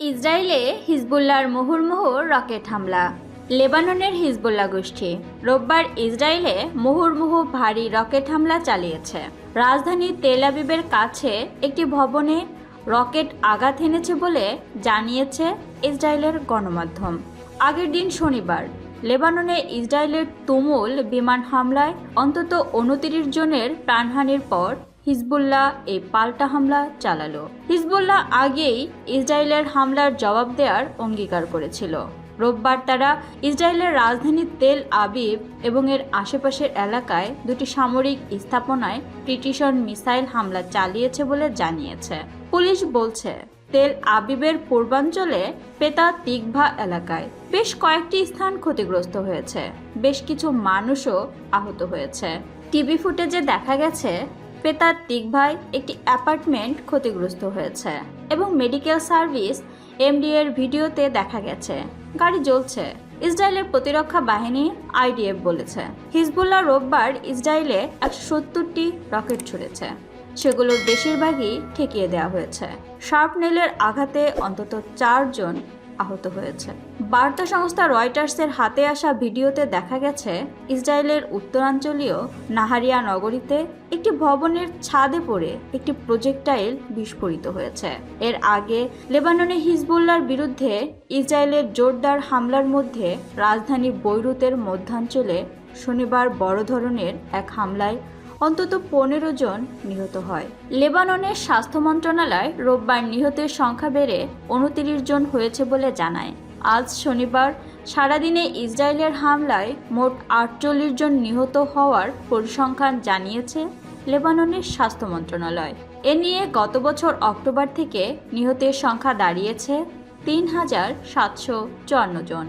ইসরায়েলে হিজবুল্লাহর মুহুর্মুহুর রকেট হামলা। লেবাননের হিজবুল্লাহ গোষ্ঠী রোববার ইসরায়েলে মুহুর্মুহু ভারী রকেট হামলা চালিয়েছে। রাজধানী তেল আবিবের কাছে একটি ভবনে রকেট আঘাত এনেছে বলে জানিয়েছে ইসরায়েলের গণমাধ্যম। আগের দিন শনিবার লেবাননে ইসরায়েলের তুমুল বিমান হামলায় অন্তত উনতিরিশ জনের প্রাণহানির পর হিজবুল্লাহ এই পাল্টা হামলা চালালো। হিজবুল্লাহ আগেই ইসরায়েলের হামলার জবাব দেওয়ার অঙ্গীকার করেছিল। রোববার তারা ইসরায়েলের রাজধানী তেল আবিব এবং এর আশেপাশের এলাকায় দুটি সামরিক স্থাপনায় প্রিটিশন মিসাইল হামলা চালিয়েছে বলে জানিয়েছে। পুলিশ বলছে, তেল আবিবের পূর্বাঞ্চলে পেতা তিগভা এলাকায় বেশ কয়েকটি স্থান ক্ষতিগ্রস্ত হয়েছে। বেশ কিছু মানুষও আহত হয়েছে। টিভি ফুটেজে দেখা গেছে পেতার দিগভাই একটি অ্যাপার্টমেন্ট ক্ষতিগ্রস্ত হয়েছে এবং মেডিকেল সার্ভিস এমডি এর ভিডিওতে দেখা গেছে। গাড়ি জ্বলছে। ইসরায়েলের প্রতিরক্ষা বাহিনী আইডিএফ বলেছে। হিজবুল্লাহ রোববার ইসরায়েলে একশো সত্তরটি রকেট ছুড়েছে। সেগুলোর বেশিরভাগই ঠেকিয়ে দেওয়া হয়েছে। শার্পনেলের আঘাতে অন্তত চারজন আহত হয়েছে। বার্তা সংস্থা রয়টার্সের হাতে আসা ভিডিওতে দেখা গেছে, ইসরায়েলের উত্তরাঞ্চলীয় নাহারিয়া নগরীতে একটি ভবনের ছাদে পড়ে একটি প্রজেক্টাইল বিস্ফোরিত হয়েছে। এর আগে লেবাননে হিজবুল্লার বিরুদ্ধে ইসরায়েলের জোরদার হামলার মধ্যে রাজধানী বৈরুতের মধ্যাঞ্চলে শনিবার বড় ধরনের এক হামলায় অন্তত পনেরো জন নিহত হয়। লেবাননের স্বাস্থ্য মন্ত্রণালয় রোববার নিহতের সংখ্যা বেড়ে উনতিরিশ জন হয়েছে বলে জানায়। আজ শনিবার সারাদিনে ইসরায়েলের হামলায় মোট আটচল্লিশ জন নিহত হওয়ার পরিসংখ্যান জানিয়েছে লেবাননের স্বাস্থ্য মন্ত্রণালয়। এ নিয়ে গত বছর অক্টোবর থেকে নিহতের সংখ্যা দাঁড়িয়েছে তিন হাজার সাতশো চুয়ান্ন জন।